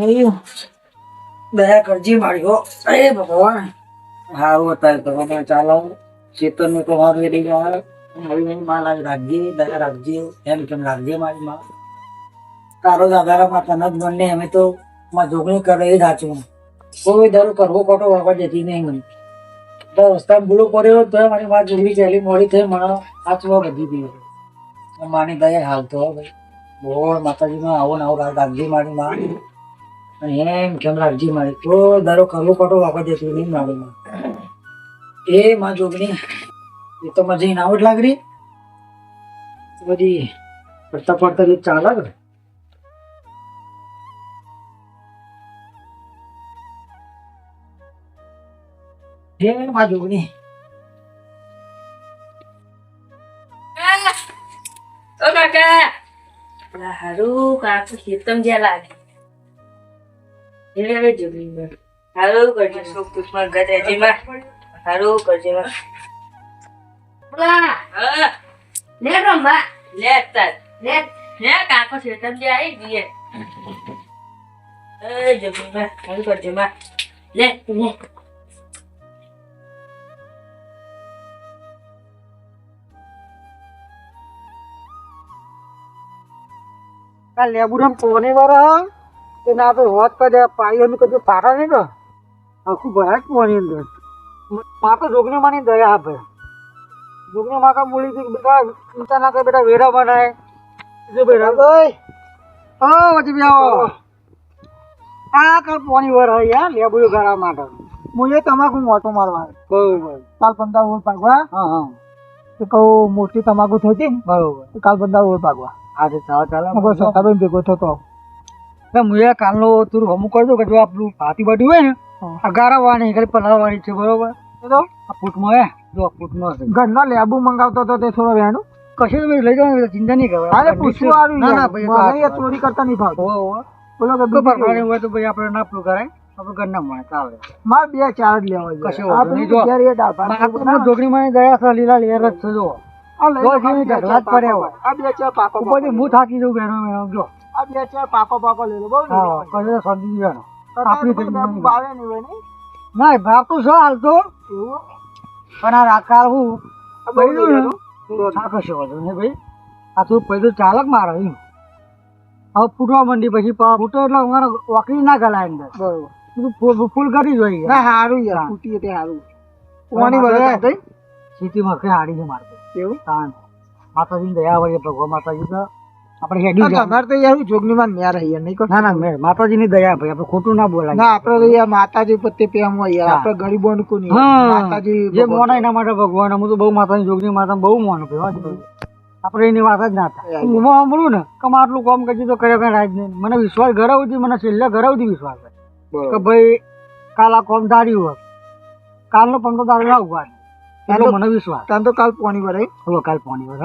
નહીં દયા કરજી મારી હો. અરે ભગવાન. હારું અત્યારે તો ચાલો. ચેતન ને તો હારું એડી ગયા મારી મારી લાગ રાખજે દયા રાખજે. એમ કેમ રાખજે મારી માં? તારો દાદારા માં તને જ બંને અમે તો માં જોગણી કરે એ સાચું કોઈ દર કરવો ખોટો વાપર જતી નહીં મને. તો રસ્તા ભૂલો કર્યો તો મારી માં જોગણી ચાલી મોડી થઈ મને સાચવા બધી દી માની દયા હાલ તો ભાઈ. બોલ માતાજીમાં આવો ને આવો રાખજે મારી માં. એમ કેમ રાખજે મારી તો દારો કરવો પડો વાપર જતી નહીં મારી. એ માં જોગણી એ તો મજા ના આવડ લાગરી બધી પડતા પડતા રીત ચાલે ને. હે માં જોગણી. કાકા. હારું કાકુ ખેતમ જ્યાં લાગે. એને હવે હારું કરજો સુખ દુઃખમાં ઘર રહેજે હારું કરજે માં હા. લે રંબા લે તાર. લે. લે કાકો ખેતમ જ્યાં આવી ગયે એ જોગી માં હારું કરજે માં લે લે. આ લેબુરામ કોને વાળા તે ના તો હોત કરે પાયો અમે કદી પારા નહીં ને આખું ભરાય કોની અંદરમાં તો જોગણી માની દયા આપે. જોગણી માં કા બોલી કે બેટા ચિંતા ના કર બેટા વેરા બનાય. જો બેટા. ભાઈ. ઓ વચ્ચે બી આવો આ કાલ પોની વર હોય યાર લેબુ ગાળા માટે. મુએ તમાકુ મોટો મારવા બરોબર. કાલ પંદર ઓળ પાગવા હા હા. તો કહું મોટી તમાકુ થઈ હતી બરોબર. કાલ પંદર ઓળ પાગવા આજે ચાલો ચાલો. સત્તાબેન ભેગો થતો એટલે મુએ કાલનો તું હમું કરજો કે જો આપણું ભાતી બાટી હોય ને આ ગારાવાની ખાલી પલાળવાની છે બરોબર? તો આ ફૂટમાં હે જો ફૂટમાં છે. ઘરના લેબુ મંગાવતો તો તે થોડો વેણું. કશું તમે લઈ જવાનું ચિંતા નહીં કરવા અરે પૂછવું આવ્યું ના ના ભાઈ ચોરી કરતા નહીં ભાવ બોલો કે પરમાણે હોય તો ભાઈ આપણે ના પેલું કરાય. આપણે ઘરના મળે ચાલે. માર બે ચાર જ લેવા કશું નહીં જો. જોગણી માં ગયા છે લીલા લેર જ છે જો. ઢગલા જ પડ્યા હોય. આ બે ચાર પાકો હું થાકી જઉં બેનો જો. આ બે ચાર પાકો પાકો લઈ લો બહુ કશે સમજી ગયો આપણી ભાવે નહીં હોય નહીં? ના ભાવ તો છે હાલ તો. પણ આ રાકાળ હું ને થાકશે વધુ ને ભાઈ. આ તું પૈદું ચાલક મારો એમ. હવે ફૂટવા માંડી પછી ફૂટો એટલે અમારે વાકડી ના ગલાય અંદર. બરોબર. ફૂલ કરી જોઈએ ના સારું યાર ફૂટી તે સારું કોની વડે સીટીમાં કઈ હાડી છે મારે એવું? તાન માતાજીની દયા હોય ભગવાન માતાજી તો આપણે હેડી તમારે તો યાર જોગણીમાં મેર રહીએ નહીં ના ના મેં માતાજીની દયા ભાઈ આપણે ખોટું ના બોલાય. ના આપણે તો યાર માતાજી પ્રત્યે પ્રેમ હોય યાર આપણે ગરીબોનું કોણ યાર? હા. માતાજી જે મોના એના માટે ભગવાન હું તો બહુ માતાની જોગની માતા બહુ મોનું ભાઈ આપણે એની વાત જ ના થાય. હું સાંભળું ને કે આટલું કામ કરજો તો કરે કઈ રાજ નહીં. મને વિશ્વાસ સુધી મને છેલ્લે સુધી વિશ્વાસ કે ભાઈ કાલ આ કોમ ધાર્યું હોત. કાલનો પંદર દાડો ના ઊભા મને વિશ્વાસ. તને તો કાલ પોણી ભરાય હવે કાલ પોણી વર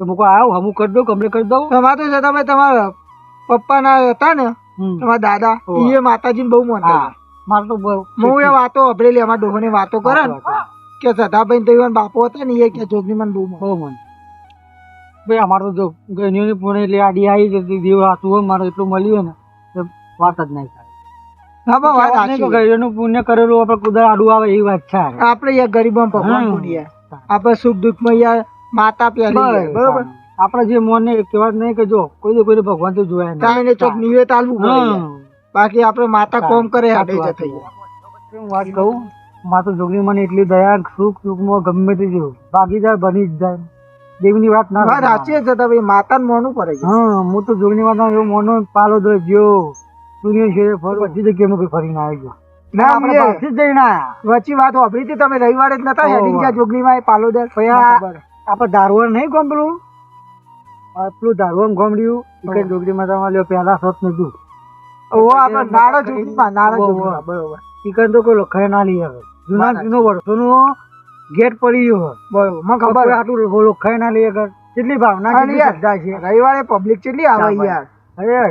તો મૂકો આવ હમું કરી દઉં કમ્પ્લીટ કરી દઉં તમારે તો ભાઈ તમારા પપ્પા ના હતા ને તમારા દાદા એ માતાજીને બહુ માનતા મારે તો હું એ વાતો અભરેલી અમારા ડોહોની વાતો કરે ને કે સદાભાઈ તો એવા બાપો હતા ને એ કે જોગની મને બહુ બહુ મન. ભાઈ અમારે તો જો ગણીઓની પૂર્ણ એટલે આડી આવી જતી દેવ હાથું હોય મારે એટલું મળ્યું ને તો વાત જ નહીં થાય. પુણ્ય કરેલું આપણે કુદર આડું આવે એવી વાત છે આપણે યાર ગરીબો ભગવાન આપણે સુખ દુઃખમાં યાર માતા પહેલી યાર, બરોબર. આપણે જે મોને કેવા નહીં કે જો કોઈ કોઈ ભગવાન તો જોયા નહીં કાંઈ ને ચોક નિવેદ આલવું. બાકી આપણે માતા કોમ કરે વાત જતા. હું વાત કહું માતા તો જોગણી મને એટલી દયા સુખ સુખમાં ગમે તે જેવું. ભાગીદાર બની જ જાય. દેવની વાત ના સાચી છે તો ભાઈ માતાને મોનું પડે. હા હું તો જોગની વાત એવો મોનો પાલો દો જ્યો દુનિયા છે ફર બધી જગ્યાએ કોઈ ફરીને આવી ગયો. ના, આપણે પાછી જ જઈને વચ્ચે વાત વાપરી હતી તમે. રવિવારે જ નતા. હેડિંગ જ્યાં જોગણીમાં એ પાલોદર પછી આ આપણે ધારવણ નહીં ગમ પેલું? પેલું ધારવણ ગોમડ્યું કે જોગણી માતામાં લ્યો પહેલા સત નતું ઓ આપણે નાળો જોગણીમાં નાળો હોવે, બરોબર. ચિકન તો કોઈ લખાય ના લઈ આવે જૂના. જૂનો વર્ષોનો ગેટ પડી ગયો બરોબર. મને ખબર આટલું લખાય ના લઈ આગળ. કેટલી ભાવના કેટલી શ્રદ્ધા છે. રવિવારે પબ્લિક કેટલી આવે. યાર?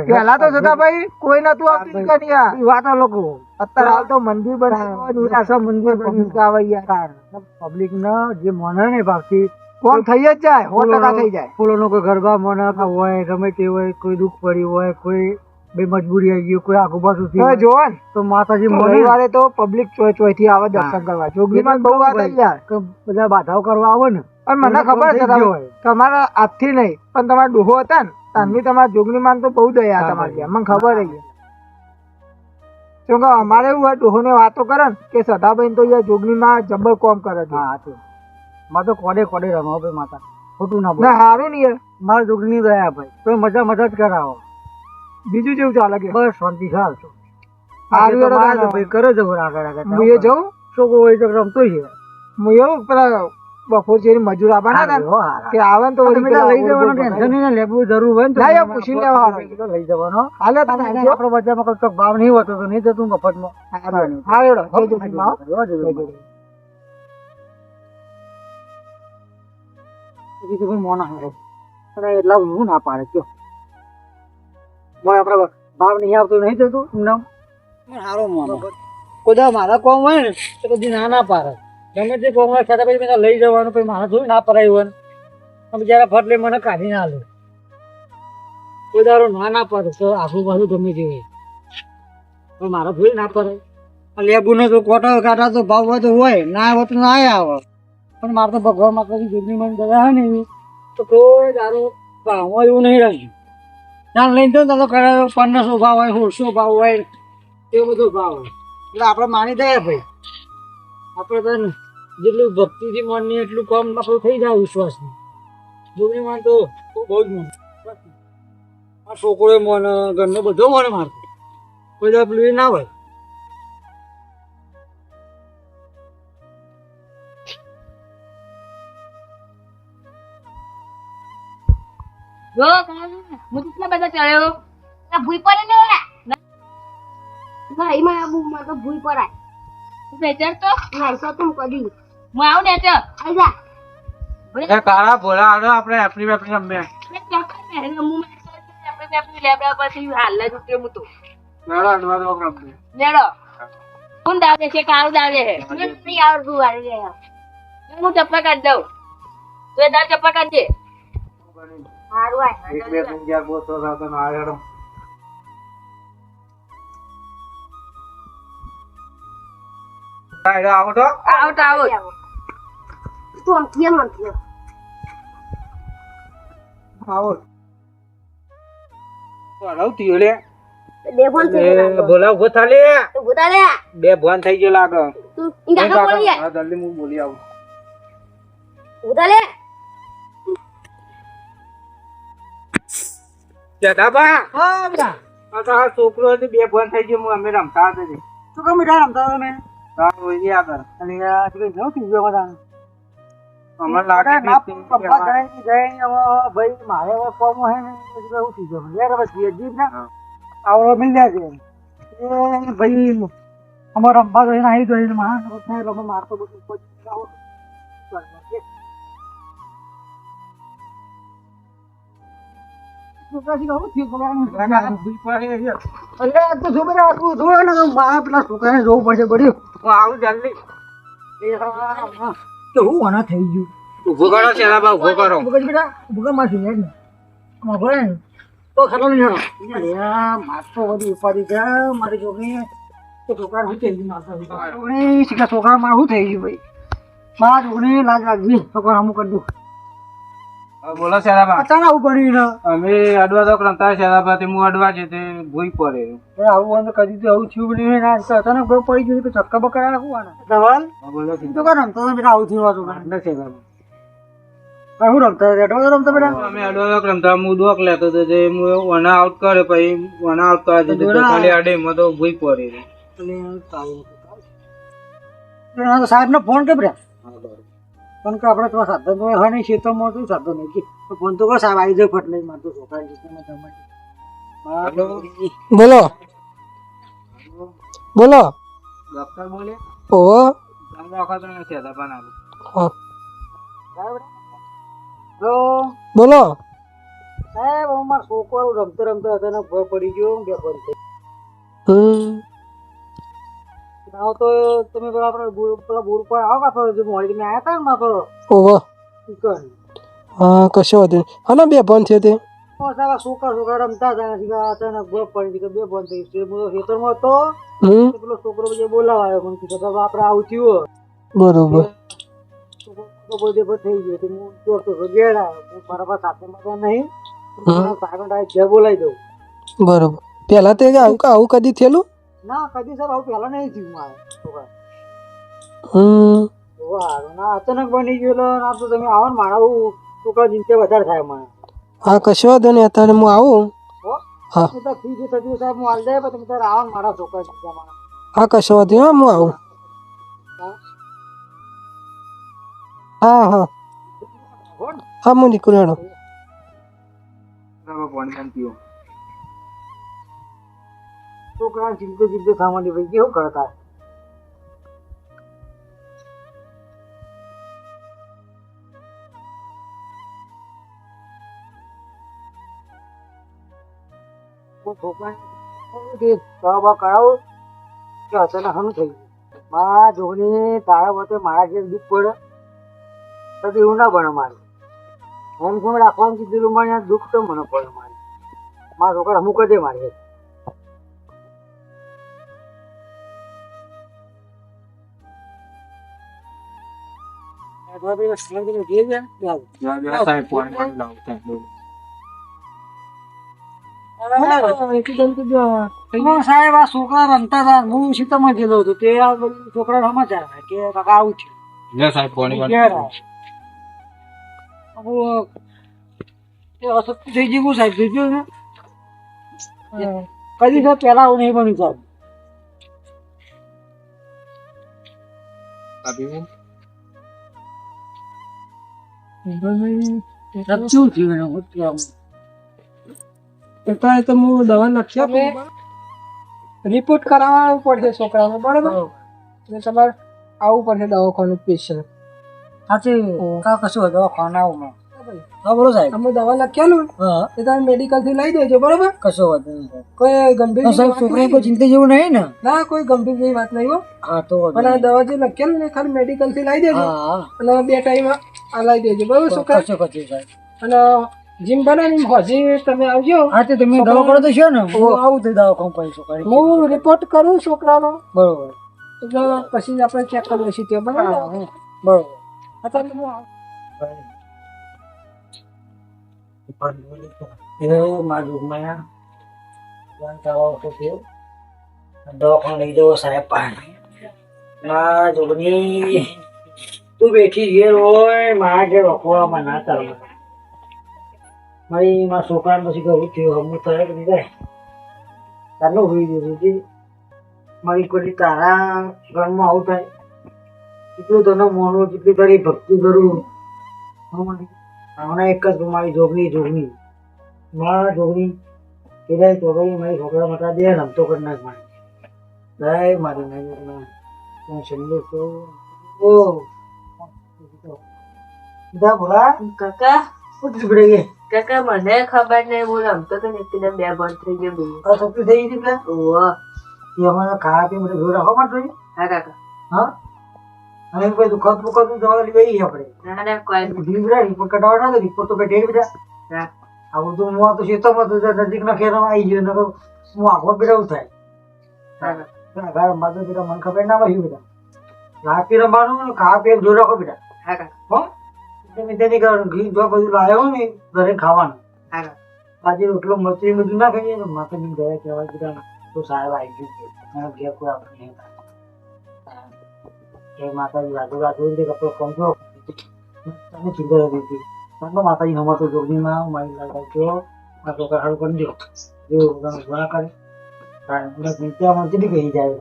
પેલા તો જતા ભાઈ કોઈ નતું આવતું કે યાર. વાત લોકો. અત્યારે હાલ તો મંદિર બનાવ્યું મંદિર આવે યાર. પબ્લિક ના જે મને નહીં ભાવતી કોમ થઈ જ જાય સો ટકા થઈ જાય. ફૂલોનો કોઈ ગરબા મનાતા હોય ગમે તે હોય કોઈ દુઃખ પડ્યું હોય કોઈ બે મજબૂરી આવી ગયું કોઈ આગુ પાછું થયું જોવો ને. તો માતાજી મને રવિવારે તો પબ્લિક ચોય ચોયથી આવે દર્શન કરવા. જોગીમાં બહુ વાત યાર. બધા બાધાઓ કરવા આવે ને. અને મને ખબર છે. તમારા હાથથી નહીં પણ તમારા ડોહો હતા ને તાનની તમારા જોગની માન તો બહુ દયા તમારી મને ખબર છે શું કે અમારે એવું હોય ડોહો ને વાતો કરે ને કે સદાભાઈ તો યાર જોગનીમાં જબર કોમ કરે છે. હા. માં તો કોડે કોડે રમાવો ભાઈ માતા. ખોટું ના ના હારું ને યાર. મારા દયા ભાઈ. તો મજા મજા જ કરાવો. બીજું જેવું ચાલે કે? બસ શાંતિ ખાલ છો હેડો ભાઈ કરે જબર આગળ આગળ હું એ જઉં? છોકરો હોય તો રમતો છે. હું એવું? પેલા બપોર છે મજૂર આપવાના હતા કે આવે તો લઈ જવાનું ટેન્શન નહીં ને લેવું જરૂર હોય ને ના, લેવાનું. તો લઈ જવાનો. હાલે આવજો. આપણો બજારમાં કોઈ ભાવ નહીં હોતો તો નહીં જતું મફતમાં. હા હેડો તો ભાઈ મોના હારે. પણ એટલા હું ના પાડે, કયો. મોય આપણે ભાવ નહીં આવતો નહીં થતું એમને સારો મોનો કોઈ મારા કોમ હોય ને, તો કદી ના ના પાડે. ગમે તે કોમ હોય, છતાં પછી મેં તો લઈ જવાનું, પછી મારા જોઈ ના પડાયું હોય જયારે ફટ લઈ મને કાઢી ના લે. કોઈ દારો ના ના પાડે, તો આખું બાજુ ગમે તે હોય. પણ મારા જોઈ ના પડે લેબુ ને તો કોટા કાઢા તો ભાવ હોય તો હોય, ના હોય તો ના આવે. પણ મારે તો ભગવાન માતાજી દૂધની મને દયા હોય ને એવી, તો કોઈ દારૂ ભાવમાં એવું નહીં રાખ્યું ના, લઈને તો તો કરાયો પંદરસો ભાવ હોય સોળસો ભાવ હોય એવું બધો ભાવ હોય. એટલે આપણે માની દઈએ ભાઈ. આપણે તો જેટલું ભક્તિથી મનની એટલું કમ આપણું થઈ જાય વિશ્વાસની જોગણી મન તો બહુ જ મન. આ છોકરો મને ઘરનો બધો મને મારતો. કોઈ પેલું ના હોય. જો હું કેટલા બધા ચડ્યો આ ભૂઈ પડે ને? ભાઈ માં આબુ માં તો ભૂઈ પડાય. બેચર તો? ના તો તું કદી હું આવું ને તો આજા એ કાળા ભોળા આવડે આપણે એપ્રિલ એપ્રિલ રમ્યા મેં ચોક્કસ પહેરે હું મેં એપ્રિલ આપણે લેબડા પછી હાલ જ ઉતરે હું તો. અડવા દો રમ્યા લેડો કોણ દાવે છે? કાળું દાવે છે? મને નહીં આવડતું વાળી ગયા હું ચપ્પા કાઢ દઉં. તું એ દાળ ચપ્પા કાઢજે. એક બે ત્રણ ચાર પાંચ છ સાત આઠ નવ હેડો. હેડો આવો તો. આવટ આવટ તું આમ કેમ આમ કેમ આવો. હલાવ લે. બે થઈ ગયો બોલા ઊભો થા લે. તું ગોતા લે. બે ભોન થઈ ગયો લાગે. તું બોલી જલ્દી હું બોલી આવું. લે. જદાબા હા બેટા આ તો આ છોકરો બે ભોન થઈ ગયો અમે રમતા હતા. શું કામ મીઠા રમતા હતા મેં હા ઓય આગળ. અને આ શું કઈ નહોતું ગયો બધા અમને લાગે પપ્પા જાય જાય ભાઈ મારે હવે કોમ હે ને પછી કહું થઈ ગયો યાર હવે જીત ને આવડો મિલ છે. એ ભાઈ અમારા રમવા જઈને આવી જઈને માં રમવા મારતો બધું પછી છોકરાને જોવું પડશે બધું આવું જલ્દી હા, હા. હું થઈ ગયું ઊભો કરો શેરાબા ઊભો કરો ઊભો કર બેટા ઊભો કર માસી હેડ ને આમાં ભરાય તો ખાતો નહીં હેડો અરે આ મારતો બધી ઉપાડી મારી છોકરી તો છોકરા શું થઈ ગયું છોકરા થઈ ગયું ભાઈ મારા છોકરી લાજ લાગવી છોકરા અમુક કરી દઉં બોલો શેરાબા. અચાનક આવું પડ્યું ને અમે અડવા તો રમતા શેરાબા તે હું અડવા છે તે ભૂઈ પડે. એ આવું અંદર કદી તો આવું થયું નહીં. ના તો અચાનક ભાઈ પડી ગયું કે ચક્કા બકરા રાખવું આને? ધવલ? બોલો તું તો કર રમતો હતો બેટા આવું થયું હતું. નથી શેરાબા. પણ હું રમતો હતો રેડો રમતો બેટા અમે અડવા તો રમતા. હું ડોક લેતો હતો તે હું વના આઉટ કરે પછી વના આઉટ કરે તો ખાલી આડે એમાં તો ભૂઈ પડે. એટલે સાહેબ નો ફોન કે બેટા પણ કે આપણે તમારા સાધન તો હોય નહીં ખેતરમાં તો સાધન નહીં કે તો ફોન તો કહો સાહેબ આવી જાય ફટ લઈ મારતો છોકરા હલો? બોલો. બોલો. ડોક્ટર બોલે? ઓહો તમે વખત નથી શેરાબા ના હા. હલો બોલો. સાહેબ હું મારો છોકરો રમતો રમતો હતો ને ભય પડી ગયો બે ફોન થઈ હમ. આવો તો તમે પેલા આપણે બોર પેલા બોર પર આવો કાપડો જે મોડી તમે આયા તા ને ઓહો. ચિકન હા કશો વાંધો નહીં. હા ના બે ફોન છે તે. ઓ આવા છોકરા છોકરા રમતા હતા પછી અચાનક ગોપ પડી કે બે બંધ થઈ છે હું ખેતરમાં હતો હમ. તો પેલો છોકરો પછી બોલાવા આવ્યો મને કીધું બાબા આપણે આવું થયું બરોબર. તો થઈ ગયો તો હું જોતો તો ઘેર આવ્યો. હું મારા પાસે સાથે માં નહીં. સાહેબ ઘેર બોલાવી દઉં. બરોબર. પેલા તે આવું આવું કદી થયેલું? ના કદી સર આવું પહેલા નહીં થયું મારે. છોકરા. ના અચાનક બની ગયેલો ને તો તમે આવો ને મારા છોકરા જીનતે વધારે થાય મને. હા કશો વાંધો નહીં અત્યારે હું આવું. હા? તો ફી જે થતી સાહેબ હું હાલ જાય પણ તમે તારે આવો ને મારા છોકરા મારા હા કશો વાંધો હા હું આવું. હા? હા હા. હું નીકળ્યો છોકરા ચિંતે જીનતે થવાની ભાઈ, કેવું કરતા? છોકરા કરાવો. કે અચાનક હનું થઈ મારા જોગની તારા વખતે મારા ઘેર દુઃખ પડે. તો એવું ના બને મારે. એમ કેમ રાખવાનું કીધેલું મને દુઃખ તો મને પડે મારે. મારા છોકરા અમુક જ મારે. સાહેબ પાણી પાણી લાવો. સાહેબ એમાં સાહેબ આ છોકરા રમતા હતા હું સીતામાં ગયેલો હતો. તે આ છોકરા સમાચાર કે કાકા આવું છે સાહેબ અશક્તિ થઈ ગયું સાહેબ ને. કદી તો પેલા આવું નહીં બન્યું સાહેબ થયું? અત્યારે? તો હું દવા રિપોર્ટ કરાવવાનું પડશે છોકરાનો બરાબર? એટલે તમારે આવવું પડશે દવાખાનું સ્પેશિયલ સાચી કા કશું હતો આવું હા બોલો સાહેબ. અમે દવા લખેલું હા. એ તમે મેડિકલથી લઈ દેજો બરાબર? કશો વાત નહીં કોઈ ગંભીર સાહેબ છોકરાને કોઈ ચિંતા જેવું નહીં ને? ના કોઈ ગંભીર જેવી વાત નહીં હો. હા તો આ દવા જે લખેલું ને ખાલી મેડિકલથી લઈ દેજો. અને બે ટાઈમ આ લઈ દેજો બરાબર છોકરા કશો કશું સાહેબ અને જીમ બનાવીને હજી તમે આવજો હા તે તમે દવા કરો તો છો ને હું ઓહો. આવું તો દવા કામ કરી છોકરા હું રિપોર્ટ કરું છોકરાનો બરોબર એટલે પછી આપણે ચેક કરી લઈશું ત્યાં બરાબર હા, બરોબર અત્યારે તો હું આવું. એ મારું માયા દવાખાને લઈ જવો સાહેબ પાસે ના જોગની તું બેઠી ઘેર હોય, મારા ઘેર રખવામાં ના ચાલે મારી મારા છોકરાને પછી કહું થયું હમું નહીં થાય તારનું હોઈ દીધું છે મારી કોઈ તારા ગણમાં આવું થાય. એટલું તને મોનું જેટલી તારી ભક્તિ કરું. હમણાં એક જ મારી જોગની જોગની મારા જોગની કીધા ભાઈ, મારી છોકરા માતા દે રમતો કરી નાખ મારી. જય મારી નહીં હું સમજુ છું ઓ. સીધા ભોળા. કાકા. બિગડી ગઈ કાકા મને ખબર નહીં બોલ. આમ તો નીતિને બે બંધ થઈ ગયો બે. આ શક્તિ થઈ ગઈ પેલા? ઓહો. એ અમારા ખાવા પી મને જોડા રાખવા માટે જોઈએ હા કાકા. હા? અને કોઈ દુખાત બુખાત દવા લેવી આપણે. ના ના કોઈ ડીવરા રિપોર્ટ કઢાવવા ના રિપોર્ટ તો કઢાવી બેટા હા. આ બધું હું તો ખેતરમાં તો નજીકના ખેતરમાં આવી ગયો નકર હું આખો બેટા થાય. હા ઘર રમવા તો બેટા મને ખબર ના પડ્યું બેટા પી રમવાનું ખા પી જોડા બેટા હા કાકા. હો? તમે તેની કારણ ઘી જો બધું લાવ્યો ને ઘરે ખાવાનું. આજે રોટલો મરચી બધું ના ખાઈએ તો માતાજી ઘરે કહેવાય બધા તો સાહેબ આવી ગયું છે. ઘેર કોઈ આપણે નહીં. જય માતાજી રાજુ રાજુ ને કપડો પહોંચ્યો તમે ચિંતા રહી હતી તમે માતાજી હમણાં તો જોગણીમાં મારી લાગા આ છોકરા હારું કરી દો. જો તમે ગુણા કરે. ત્યાં કેટલી કહી જાય.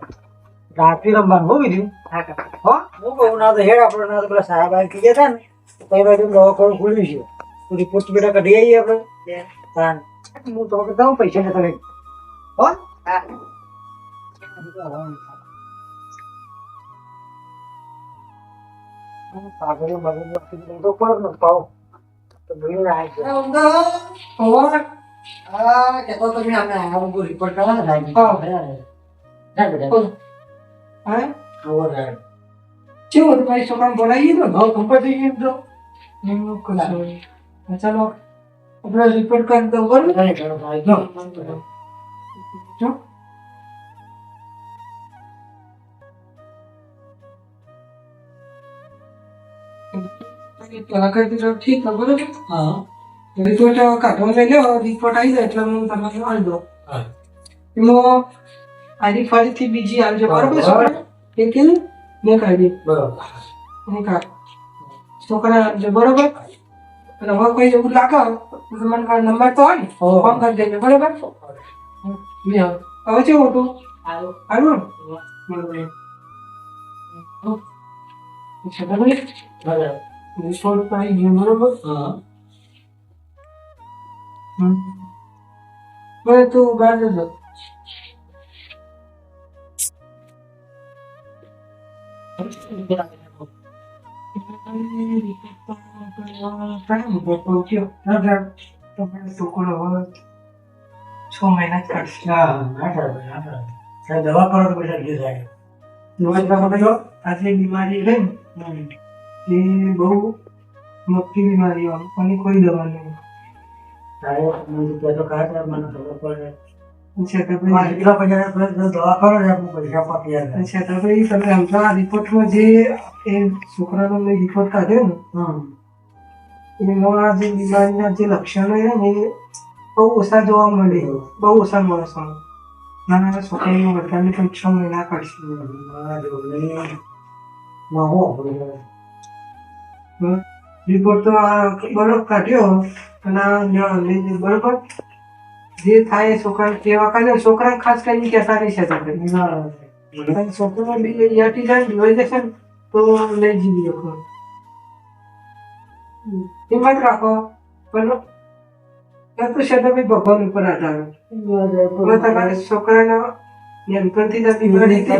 રાત્રિ રમવાનું હો બીજું હા હો. હું? કહું ના તો હેડ આપણે ના તો પેલા સાહેબ આવી ગયા હતા ને. તો કઈ બાજુ દવાખાનું ખુલ્યું છે. તો રિપોર્ટ બેટા કાઢી આવીએ આપણે. તાન. હું તો કહેતા દઉં પૈસા ને તમે હો? પાઘડી મગજ આપી તો પણ ન પાવ. તો ભૂલી આવી કેતો તો અમે આ રિપોર્ટ કરવા ને હા. હા? કેવું હતું ભાઈ છોકરાને બોલાવીએ તો ભાવ ખબર થઈ ગયો તો. કશું ચાલો આપણે રિપોર્ટ કરી દઉં બરોબર જો. પેલા કરી દીધો ઠીક છે બરોબર રિપોર્ટ કાઢો લઈ લો રિપોર્ટ આવી જાય એટલે હું તમને આવી દઉં. એમાં આની ફરીથી બીજી આવજો. બરોબર છોકરા એ કીધું મેં કાઢી મેં કાઢ છોકરા બરોબર? અને હવે કોઈ એવું લાગે મને કાંઈ નંબર તો હોય ને ફોન કરી દેજો બરોબર? લે હવે કેવું હતું? આવ્યું ને? બરોબર બરોબર. તો આવી બરોબર હમ. હવે તું બહાર જજો. છ બીમારી એ બહુ મોટી બીમારી અને કોઈ દવા નહીં તો કાંઈ મને ખબર પડે છતાં એટલા પૈસા દવા કરો ને આપણે પૈસા પાકી આવે છતાં તમે હમણાં આ રિપોર્ટમાં જે એ છોકરાનો મેં રિપોર્ટ કાઢ્યો ને એમાં જે બીમારીના જે લક્ષણો છે ને એ બહુ ઓછા જોવા મળે. બહુ ઓછા માણસો નાના નાના છોકરાની પણ છ મહિના કાઢશે. રિપોર્ટ તો આ બરફ કાઢ્યો અને બરોબર? જે થાય છોકરા કેવા કાઢે છોકરા ખાસ કરીને કહેતા નહીં છે તમે છોકરો બી યાટી જાય દિવાળી જશે તો લઈ જઈએ લોકો હિંમત રાખો. પણ તો છે બી ભગવાન ઉપર આધાર. તમારે છોકરાના નિયંત્રણથી જ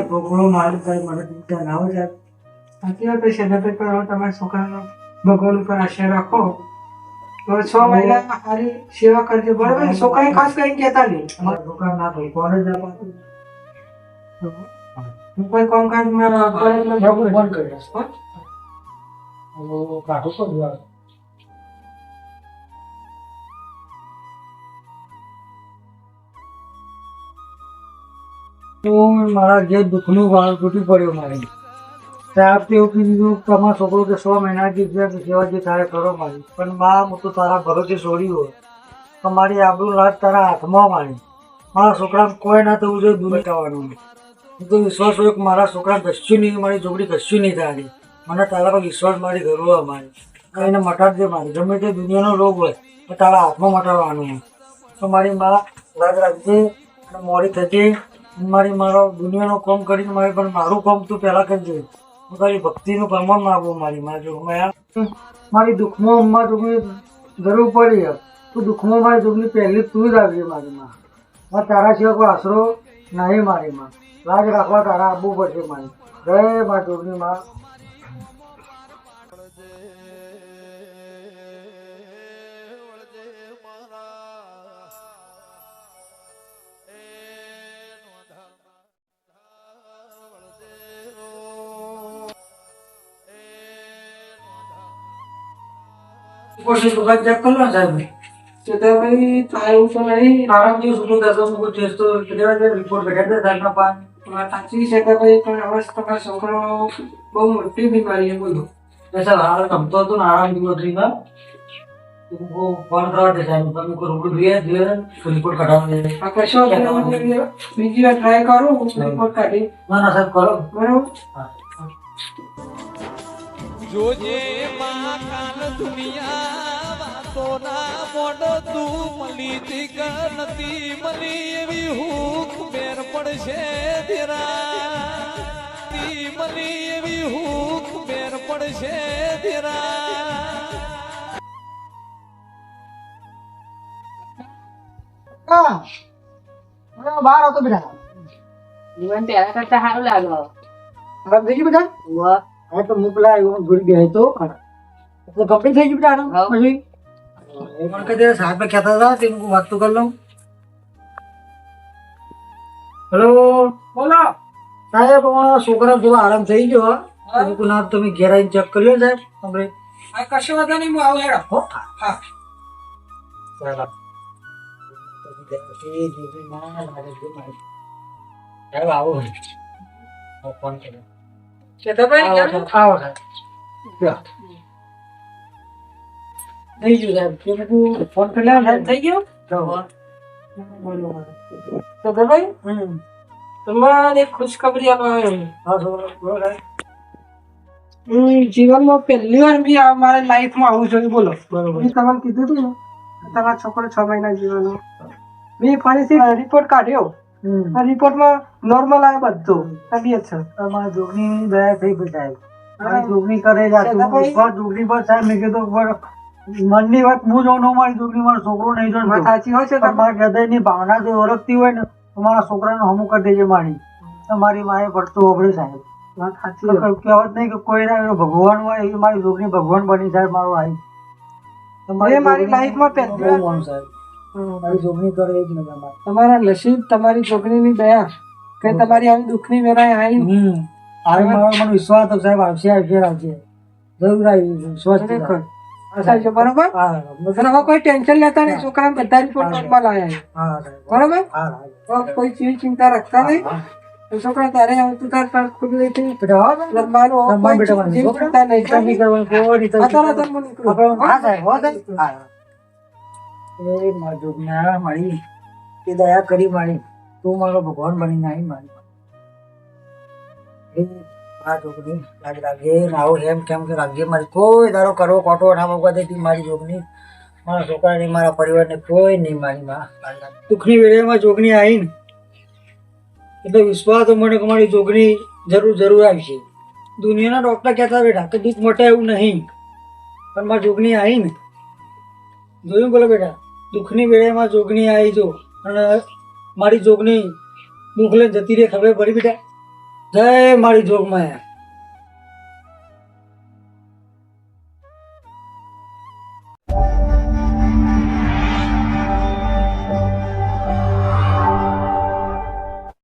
છોકરો મારું કઈ મને ચિંતા ના હોય. સાચી વાત ને પણ તમારા છોકરાનો ભગવાન ઉપર આશા રાખો. છ મહિના સારી સેવા કરજો બરાબર? ને? ખાસ કઈ કેતા નહીં? અમારા ના ભાઈ કોને જ આપવાનું હું કોઈ કામકાજ બંધ કરી દઈશ કાઢું તો હું મારા જે દુઃખનું વાળ તૂટી પડ્યો મારી. સાહેબ એવું કીધું તમારો છોકરો કે સો મહિના જે સેવા જે તારે કરો મારી. પણ મા હું તો તારા ભરોસે છોડ્યું હોય તો મારી આબરૂ લાજ તારા હાથમાં મારી. મારા છોકરા કોઈ ના થવું જોઈએ, દૂર થવાનું હું તો વિશ્વાસ હોય કે મારા છોકરા ઘસ્યું નહીં, મારી છોકરી ઘસ્યું નહીં થાય મને તારા પર વિશ્વાસ મારી ગર્વ મારી. કઈને મટાડ દે મારી. ગમે તે દુનિયાનો રોગ હોય તો તારા હાથમાં મટાડવાનું તો મારી મા લાજ રાખજે, અને મોડી થતી, મારી મારો દુનિયાનો કામ કરીને મારે પણ મારું કામ તું પહેલાં કરજે. તારી ભક્તિનું પ્રમાણ માગું મારી માં જો મેં મારી દુઃખમાં અમ્મા જોગની જરૂર પડી. તું દુઃખમાં મારી જોગની પહેલી તું જ આવજે મારી માં. મારે તારા સિવાય કોઈ આશરો નહીં મારી માં. લાજ રાખવા તારા આવવું પડશે મારી. જય મા જોગની માં. કોશિશ વખત ચેક કરો સાહેબ કે તો ભાઈ થાય એવું તો નહીં. આરામ જેવું સુધું કરતો હું કોઈ ટેસ્ટ તો કેટલા રિપોર્ટ બેઠા હતા સાહેબના પાન સાચી છે કે ભાઈ પણ હવે તમારો છોકરો બહુ મોટી બીમારી છે બોલો ને સર હાલ ગમતો હતો ને આરામ જેવું હતું બીજી વાર ટ્રાય કરું રિપોર્ટ કાઢી. ના ના સાહેબ કરો. બરાબર? જોજે મહાકાલ દુનિયા વાતોના મોડ તું મળી તી કે નથી મળી એવી હુક મેર પડશે ધીરા તી મળી એવી હુક મેર પડશે ધીરા બાર હતો બેટા. જીવન પહેલા કરતા સારું લાગે. વાહ હવે તો મોકલા એવું જોડી બે તો. એટલે કમ્પ્લીટ થઈ ગયું બેટા આરામ હા. પછી? એ મને કહે સાહેબ કહેતા હતા તે હું વાત તો કરી લઉં. હેલો? બોલો. સાહેબ અમારા છોકરા થોડો આરામ થઈ ગયો હા. ના તમે ઘેર આવીને ચેક કરી લો સાહેબ આપણે આ કશો વાંધો નહીં હું આવું હેડો. હો. હા. કેતનભાઈ આવો. સાહેબ, આવો સાહેબ. થઈ ગયું સાહેબ. ફોન કરી. થઈ ગયો? તો કેતનભાઈ હમ. તમારે ખુશખબરી આપવા હા, જીવનમાં પહેલી વાર બી મારા લાઈફમાં આવું છું બોલો. બરોબર. તમને કીધું હતું ને તમારા છોકરો છ મહિના જીવવાનો. મેં ફરીથી રિપોર્ટ કાઢ્યો. આ રિપોર્ટમાં નોર્મલ આવે બધું. તબિયત છે. તમારા જોગની દયા થઈ ગઈ સાહેબ. મારી જોગની કરે પણ- જોગની પર સાહેબ મેં કીધું મનની વાત હું જો ન મારી જોગની મારો છોકરો નહીં જો સાચી હોય છે તમારા મારા હૃદયની ભાવના જો ઓળખતી હોય ને તો મારા છોકરાને હમું કરી દેજે મારી. મારી માએ પડતું ઓગળી સાહેબ. વાત સાચી કહેવત નહીં કે કોઈ ના ભગવાન હોય એ મારી જોગની ભગવાન બની સાહેબ મારો આવી મારી લાઈફમાં પહેલી વાર- સાહેબ. મારી જોગની કરે એ જ મજામાં તમારા નસીબ તમારી છોકરીની દયા કે તમારી આવી દુઃખની વેરાય આવી આવી મારો મને વિશ્વાસ હતો સાહેબ આવશે આવશે આવશે. જરૂર આવી વિશ્વાસ ખરેખર. બરોબર? હા કોઈ ટેન્શન લેતા નહીં છોકરા બધા રિપોર્ટ નોર્મલ આવ્યા. બરોબર? કોઈ ચીજ ચિંતા રાખતા નહીં. છોકરા તારે આવતું તાર તાર બેટા. નહીં. કોઈ રીતે હા સાહેબ, હો સાહેબ. દયા કરી મારી. તું મારો ભગવાન બની નાઈ મારી. આ જોગની લાજ આવો એમ કેમ કે રાખજે મારી. કોઈ દારો કરવો કોટો ના દેતી મારી જોગની. મારા છોકરાની મારા પરિવારને કોઈ નહીં મારી માં. દુઃખની વેળામાં જોગની આવી ને એટલે વિશ્વાસ મને મારી જોગની જરૂર જરૂર આવશે. દુનિયાના ડોક્ટર કહેતા બેટા કે દુઃખ મટે એવું નહીં. પણ મારી જોગની આવીને, જોયું બોલો બેટા? દુઃખની વેળામાં જોગની આવી જો અને મારી જોગની દુઃખ લઈને જતી રહે ખબર પડી બેટા? જય મારી જોગમાં